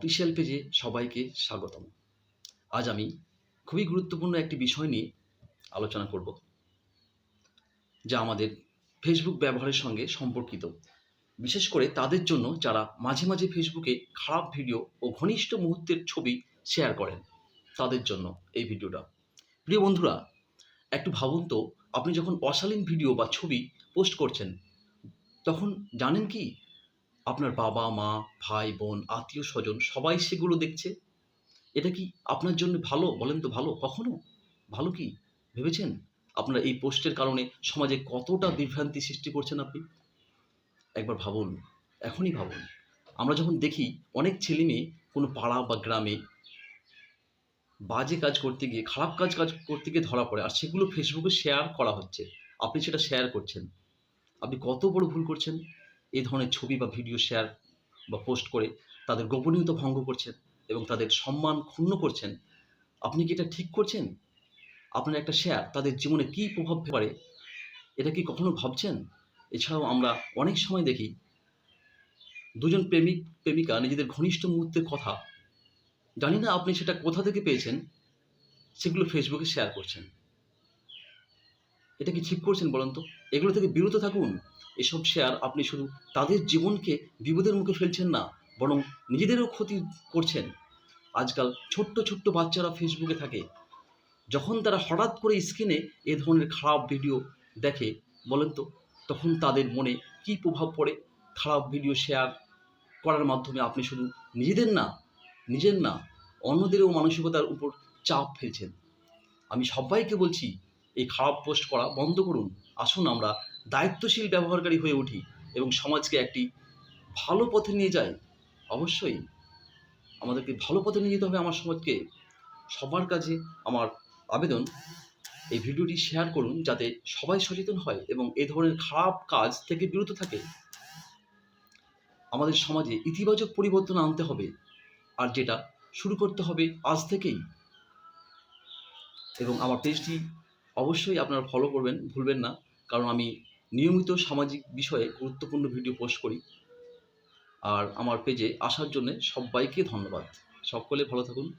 Official পেজে সবাইকে স্বাগতম। আজ আমি খুবই গুরুত্বপূর্ণ একটি বিষয় নিয়ে আলোচনা করব, যা আমাদের ফেসবুক ব্যবহারের সঙ্গে সম্পর্কিত। বিশেষ করে তাদের জন্য যারা মাঝে মাঝে ফেসবুকে খারাপ ভিডিও ও ঘনিষ্ঠ মুহূর্তের ছবি শেয়ার করেন, তাদের জন্য এই ভিডিওটা। প্রিয় বন্ধুরা, একটু ভাবুন তো, আপনি যখন অশালীন ভিডিও বা ছবি পোস্ট করছেন, তখন জানেন কি আপনার বাবা, মা, ভাই, বোন, আত্মীয়, স্বজন সবাই সেগুলো দেখছে। এটা কি আপনার জন্য ভালো বলেন তো ভালো? কখনো? ভালো কি? ভেবেছেন? আপনার এই পোস্টের কারণে সমাজে কতটা বিভ্রান্তি সৃষ্টি করছেন আপনি? একবার ভাবুন, এখনই ভাবুন। আমরা যখন দেখি অনেক ছেলে মেয়ে কোনো পাড়া বা গ্রামে বাজে কাজ করতে গিয়ে, খারাপ কাজ কাজ করতে গিয়ে ধরা পড়ে আর সেগুলো ফেসবুকে শেয়ার করা হচ্ছে। আপনি সেটা শেয়ার করছেন। আপনি কত বড় ভুল করছেন? এই ধরনের ছবি বা ভিডিও শেয়ার বা পোস্ট করে তাদের গোপনীয়তা ভঙ্গ করছেন এবং তাদের সম্মান ক্ষুণ্ণ করছেন। আপনি কি এটা ঠিক করছেন? আপনার একটা শেয়ার তাদের জীবনে কী প্রভাব পারে, এটা কি কখনো ভাবছেন? এছাড়াও আমরা অনেক সময় দেখি দুজন প্রেমিক, প্রেমিকা নিজেদের ঘনিষ্ঠ মুহূর্তের কথা, জানি না আপনি সেটা কোথা থেকে পেয়েছেন, সেগুলো ফেসবুকে শেয়ার করছেন। এটা কি ঠিক করছেন বলুন তো? এগুলো থেকে বিরত থাকুন। এসব শেয়ার আপনি শুধু তাদের জীবনকে বিপদের মুখে ফেলছেন না, বরং নিজেদেরও ক্ষতি করছেন। আজকাল ছোট্ট ছোট্ট বাচ্চারা ফেসবুকে থাকে। যখন তারা হঠাৎ করে স্ক্রিনে এ ধরনের খারাপ ভিডিও দেখে, বলেন তো, তখন তাদের মনে কী প্রভাব পড়ে? খারাপ ভিডিও শেয়ার করার মাধ্যমে আপনি শুধু নিজেদের না, নিজের না, অন্যদেরও মানসিকতার উপর চাপ ফেলছেন। আমি সবাইকে বলছি, এই খারাপ পোস্ট করা বন্ধ করুন। আসুন আমরা দায়িত্বশীল ব্যবহারকারী হয়ে উঠি এবং সমাজকে একটি ভালো পথে নিয়ে যাই, অবশ্যই আমাদেরকে ভালো পথে নিয়ে যেতে হবে আমার সমাজকে। সবার কাছে আমার আবেদন, এই ভিডিওটি শেয়ার করুন যাতে সবাই সচেতন হয় এবং এ ধরনের খারাপ কাজ থেকে বিরত থাকে। আমাদের সমাজে ইতিবাচক পরিবর্তন আনতে হবে আর যেটা শুরু করতে হবে আজ থেকেই। এবং আমার পেজটি অবশ্যই আপনারা ফলো করবেন, ভুলবেন না, কারণ আমি নিয়মিত সামাজিক বিষয়ে গুরুত্বপূর্ণ ভিডিও পোস্ট করি। আর আমার পেজে আসার জন্য সবাইকে ধন্যবাদ। সকলে ভালো থাকুন।